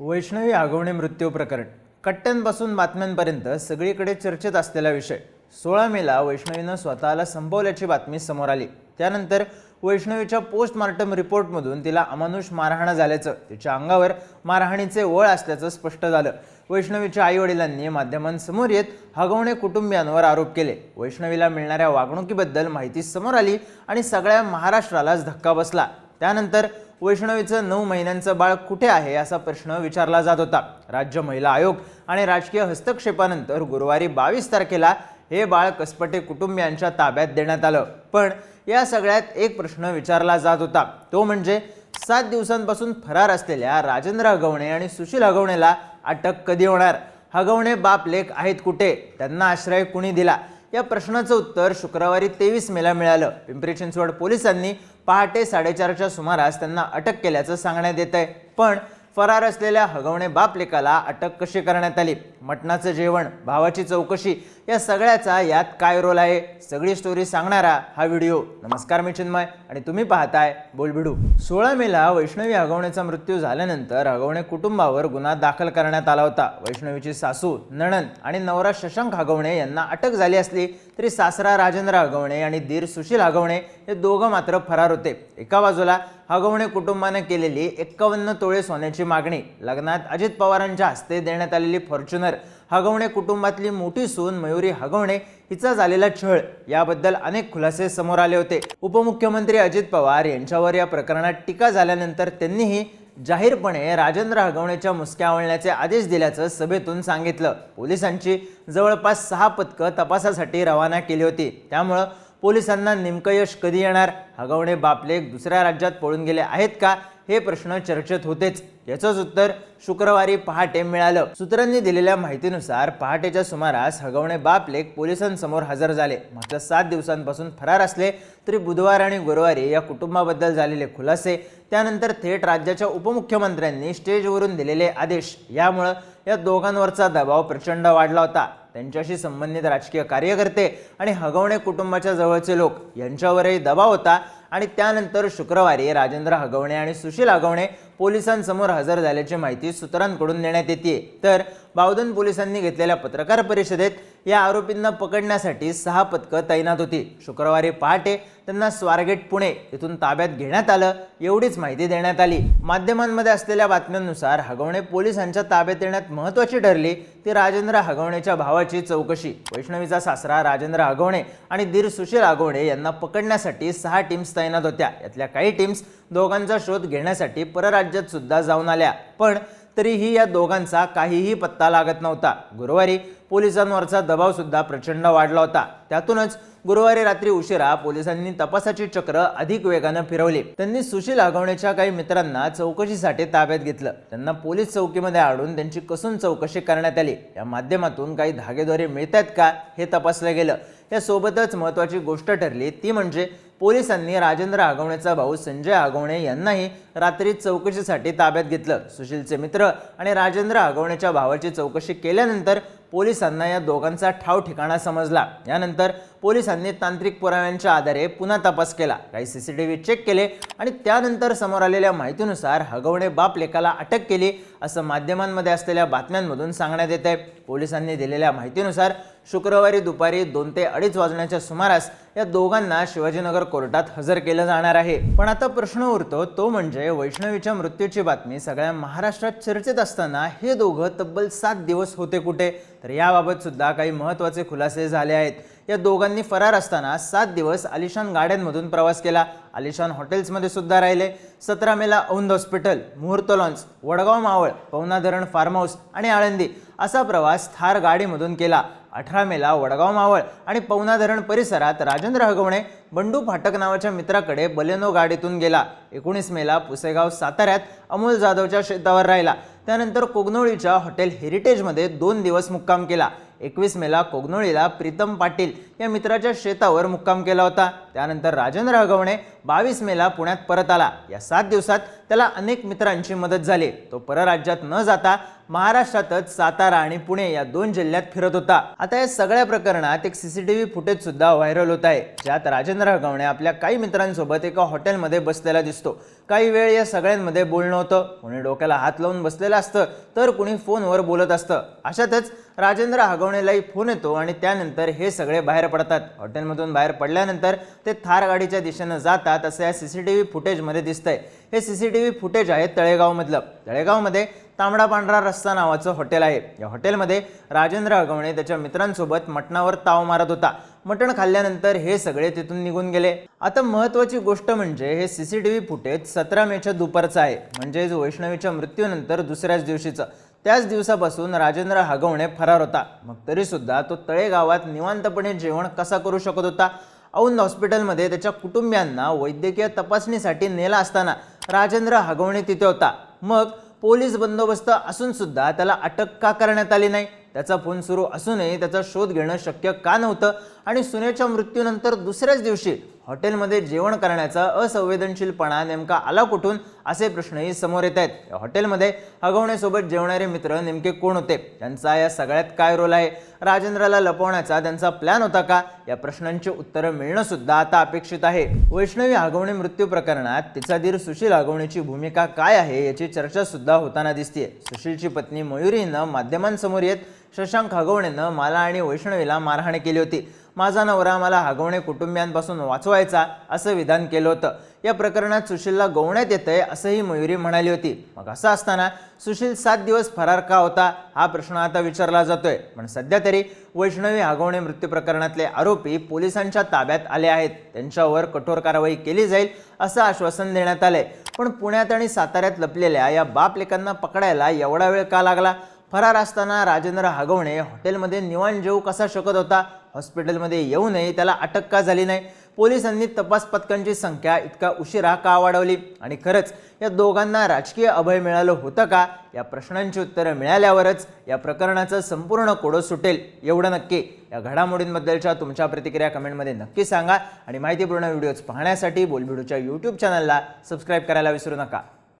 वैष्णवी आगवणे मृत्यू प्रकरण. कट्ट्यांपासून बातम्यांपर्यंत सगळीकडे चर्चेत असलेला विषय. सोळा मेला वैष्णवीनं स्वतःला संपवल्याची बातमी समोर आली. त्यानंतर वैष्णवीच्या पोस्टमार्टम रिपोर्टमधून तिला अमानुष मारहाण झाल्याचं तिच्या अंगावर मारहाणीचे वळ असल्याचं स्पष्ट झालं. वैष्णवीच्या आईवडिलांनी माध्यमांसमोर येत हगवणे कुटुंबियांवर आरोप केले. वैष्णवीला मिळणाऱ्या वागणुकीबद्दल माहिती समोर आली आणि सगळ्या महाराष्ट्रालाच धक्का बसला. त्यानंतर वैष्णवीचं नऊ महिन्यांचं बाळ कुठे आहे असा प्रश्न विचारला जात होता. राज्य महिला आयोग आणि राजकीय हस्तक्षेपानंतर गुरुवारी बावीस तारखेला हे बाळ कसपटे कुटुंबियांच्या ताब्यात देण्यात आलं. पण या सगळ्यात एक प्रश्न विचारला जात होता. तो म्हणजे सात दिवसांपासून फरार असलेल्या राजेंद्र हगवणे आणि सुशील हगवणेला अटक कधी होणार? हगवणे बाप लेख आहेत कुठे? त्यांना आश्रय कुणी दिला? या प्रश्नाचं उत्तर शुक्रवारी तेवीस मेला मिळालं. पिंपरी चिंचवड पोलिसांनी पहाटे साडेचारच्या सुमारास त्यांना अटक केल्याचं सांगण्यात येत आहे पण फरार असलेल्या हगवणे बापलेकाला अटक कशी करण्यात आली? मटणाचं जेवण भावाची चौकशी या सगळ्याचा यात काय रोल आहे? सगळी स्टोरी सांगणारा हा व्हिडिओ नमस्कार मी चिन्मय आणि तुम्ही पाहताय बोलबिडू. सोळा मेला वैष्णवी हगवणेचा मृत्यू झाल्यानंतर हगवणे कुटुंबावर गुन्हा दाखल करण्यात आला होता. वैष्णवीची सासू नणन आणि नवरा शशांक हगवणे यांना अटक झाली असली तरी सासरा राजेंद्र हगवणे आणि दीर सुशील हगवणे हे दोघं मात्र फरार होते. एका बाजूला हगवणे कुटुंबाने केलेली एक्कावन्न तोळे सोन्याची मागणी लग्नात अजित पवारांच्या हस्ते देण्यात आलेली फॉर्च्युनर हगवणे कुटुंबातली मोठी सून मयुरी हगवणे हिचा झालेला छळ याबद्दल अनेक खुलासे समोर आले होते. उपमुख्यमंत्री अजित पवार यांच्यावर या प्रकरणात टीका झाल्यानंतर त्यांनीही जाहीरपणे राजेंद्र हगवणेच्या मुसक्या आवळण्याचे आदेश दिल्याचं सभेतून सांगितलं. पोलिसांची जवळपास सहा पथकं तपासासाठी रवाना केली होती. त्यामुळं पोलिसांना नेमकं यश कधी येणार? हगवणे बापले दुसऱ्या राज्यात पळून गेले आहेत का? हे प्रश्न चर्चेत होतेच. याचंच उत्तर शुक्रवारी पहाटे मिळालं. सूत्रांनी दिलेल्या माहितीनुसार पहाटेच्या सुमारास हगवणे बापलेक पोलिसांसमोर हजर झाले. मागच्या सात दिवसांपासून फरार असले तरी बुधवार आणि गुरुवारी या कुटुंबाबद्दल झालेले खुलासे त्यानंतर थेट राज्याच्या उपमुख्यमंत्र्यांनी स्टेजवरून दिलेले आदेश यामुळं या दोघांवरचा दबाव प्रचंड वाढला होता. त्यांच्याशी संबंधित राजकीय कार्यकर्ते आणि हगवणे कुटुंबाच्या जवळचे लोक यांच्यावरही दबाव होता आणि त्यानंतर शुक्रवारी राजेंद्र हगवणे आणि सुशील हगवणे पोलिसांसमोर हजर झाल्याची माहिती सूत्रांकडून देण्यात येते. तर बावधन पोलिसांनी घेतलेल्या पत्रकार परिषदेत या आरोपींना पकडण्यासाठी सहा पथकं तैनात होती. शुक्रवारी पहाटे त्यांना स्वारगेट पुणे येथून ताब्यात घेण्यात आलं. एवढीच माहिती देण्यात आली. माध्यमांमध्ये असलेल्या बातम्यांनुसार हगवणे पोलिसांच्या ताब्यात येण्यात महत्त्वाची ठरली. ती राजेंद्र हगवणेच्या भावाची चौकशी. वैष्णवीचा सासरा राजेंद्र हगवणे आणि दीर सुशील हगवणे यांना पकडण्यासाठी सहा टीम्स तैनात होत्या. यातल्या काही टीम्स दोघांचा शोध घेण्यासाठी परराज्यात सुद्धा जाऊन आल्या. पण तरीही या दोघांचा काहीही पत्ता लागत नव्हता. गुरुवारी पोलिसांवरचा दबावसुद्धा प्रचंड वाढला होता. त्यातूनच गुरुवारी रात्री उशिरा पोलिसांनी तपासाची चक्र अधिक वेगानं फिरवली. त्यांनी सुशील आगवणेच्या काही मित्रांना चौकशीसाठी ताब्यात घेतलं. त्यांना पोलीस चौकीमध्ये आणून त्यांची कसून चौकशी करण्यात आली. या माध्यमातून काही धागेदोरे मिळत आहेत का हे तपासलं गेलं. यासोबतच महत्त्वाची गोष्ट ठरली ती म्हणजे पोलिसांनी राजेंद्र आगवणेचा भाऊ संजय आगवणे यांनाही रात्री चौकशीसाठी ताब्यात घेतलं. सुशीलचे मित्र आणि राजेंद्र आगवणेच्या भावाची चौकशी केल्यानंतर पोलिसांना या दोघांचा ठाव ठिकाणा समजला. यानंतर पोलिसांनी तांत्रिक पुराव्यांच्या आधारे पुन्हा तपास केला. काही C C T V check केले आणि त्यानंतर समोर आलेल्या माहितीनुसार हगवणे बाप लेकाला अटक केली असं माध्यमांमध्ये असलेल्या बातम्यांमधून सांगण्यात येत आहे पोलिसांनी दिलेल्या माहितीनुसार शुक्रवारी दुपारी दोन ते अडीच वाजण्याच्या सुमारास या दोघांना शिवाजीनगर कोर्टात हजर केलं जाणार आहे. पण आता प्रश्न उरतो तो म्हणजे वैष्णवीच्या मृत्यूची बातमी सगळ्या महाराष्ट्रात चर्चेत असताना हे दोघं तब्बल सात दिवस होते कुठे? तर याबाबत सुद्धा काही महत्त्वाचे खुलासे झाले आहेत. या दोघांनी फरार असताना सात दिवस आलिशान गाड्यांमधून प्रवास केला. आलिशान हॉटेल्समध्ये सुद्धा राहिले. सतरा मेला औंध हॉस्पिटल मुहूर्त लॉन्स वडगाव मावळ पवना धरण फार्म हाऊस आणि आळंदी असा प्रवास थार गाडीमधून केला. अठरा मेला वडगाव मावळ आणि पवना धरण परिसरात राजेंद्र हगवणे बंडू फाटक नावाच्या मित्राकडे बलेनो गाडीतून गेला. एकोणीस मेला पुसेगाव साताऱ्यात अमोल जाधवच्या शेतावर राहिला. त्यानंतर कोगनोळीच्या हॉटेल हेरिटेजमध्ये दोन दिवस मुक्काम केला. एकवीस मेला कोगनोळीला प्रीतम पाटील या मित्राच्या शेतावर मुक्काम केला होता. त्यानंतर राजेंद्र हगवणे बावीस मेला पुण्यात परत आला. या सात दिवसात त्याला अनेक मित्रांची मदत झाली. तो परराज्यात न जाता महाराष्ट्रातच सातारा आणि पुणे या दोन जिल्ह्यात फिरत होता. आता या सगळ्या प्रकरणात एक सीसीटीव्ही फुटेज सुद्धा व्हायरल होत आहे. ज्यात राजेंद्र हगवणे आपल्या काही मित्रांसोबत एका हॉटेलमध्ये बसलेला दिसतो. काही वेळ या सगळ्यांमध्ये बोलणं होतं. कोणी डोक्याला हात लावून बसलेलं असतं तर कुणी फोनवर बोलत असतं. अशातच राजेंद्र हगवणेलाही फोन येतो आणि त्यानंतर हे सगळे बाहेर पडतात. हॉटेलमधून बाहेर पडल्यानंतर ते थार गाडीच्या दिशेनं जातात असं या सी सी टी व्ही फुटेजमध्ये दिसतंय. हे C C T V footage आहे तळेगावमधलं. तळेगावमध्ये तांबडा पांढरा रस्ता नावाचं हॉटेल आहे. या हॉटेलमध्ये राजेंद्र हगवणे त्याच्या मित्रांसोबत मटणावर ताव मारत होता. मटण खाल्ल्यानंतर हे सगळे तिथून निघून गेले. आता महत्त्वाची गोष्ट म्हणजे हे C C T V footage सतरा मेच्या दुपारचं आहे. म्हणजेच वैष्णवीच्या मृत्यूनंतर दुसऱ्याच दिवशीचं. त्याच दिवसापासून राजेंद्र हगवणे फरार होता. मग तरीसुद्धा तो तळेगावात निवांतपणे जेवण कसा करू शकत होता? औंध हॉस्पिटलमध्ये त्याच्या कुटुंबियांना वैद्यकीय तपासणीसाठी नेला असताना राजेंद्र हगवणे तिथे होता. मग पोलीस बंदोबस्त असूनसुद्धा त्याला अटक का करण्यात आली नाही? त्याचा फोन सुरू असूनही त्याचा शोध घेणं शक्य का नव्हतं? आणि सुनेच्या मृत्यूनंतर दुसऱ्याच दिवशी हॉटेलमध्ये जेवण करण्याचा असंवेदनशीलपणा नेमका आला कुठून असे प्रश्नही समोर येत आहेत. हॉटेलमध्ये हगवण्यासोबत जेवणारे मित्र नेमके कोण होते? त्यांचा या सगळ्यात काय रोल आहे? राजेंद्रला लपवण्याचा त्यांचा प्लॅन होता का? या प्रश्नांची उत्तरं मिळणं सुद्धा आता अपेक्षित आहे. वैष्णवी हगवणे मृत्यू प्रकरणात तिचा धीर सुशील हगवणेची भूमिका काय आहे याची चर्चा सुद्धा होताना दिसतीये. सुशीलची पत्नी मयुरीनं माध्यमांसमोर येत शशांक हगवणेनं मला आणि वैष्णवीला मारहाण केली होती. माझा नवरा मला हगवणे कुटुंबियांपासून वाचवायचा असं विधान केलं होतं. या प्रकरणात सुशीलला गवण्यात येतंय असंही मयुरी म्हणाली होती. मग असं असताना सुशील सात दिवस फरार का होता हा प्रश्न आता विचारला जातोय. पण सध्या तरी वैष्णवी हगवणे मृत्यू प्रकरणातले आरोपी पोलिसांच्या ताब्यात आले आहेत. त्यांच्यावर कठोर कारवाई केली जाईल असं आश्वासन देण्यात आलंय. पण पुण्यात आणि साताऱ्यात लपलेल्या या बाप लेकांना पकडायला एवढा वेळ का लागला? फरार असताना राजेंद्र हागवणे हॉटेलमध्ये निवाण जेऊ कसा शकत होता? हॉस्पिटलमध्ये येऊ नये त्याला अटक का झाली नाही? पोलिसांनी तपास पथकांची संख्या इतका उशिरा का वाढवली? आणि खरंच या दोघांना राजकीय अभय मिळालं होतं का? या प्रश्नांची उत्तरं मिळाल्यावरच या प्रकरणाचं संपूर्ण कोडं सुटेल. एवढं नक्की या घडामोडींबद्दलच्या तुमच्या प्रतिक्रिया कमेंटमध्ये नक्की सांगा. आणि माहितीपूर्ण व्हिडिओज पाहण्यासाठी बोलबिडूच्या यूट्यूब चॅनलला सबस्क्राईब करायला विसरू नका.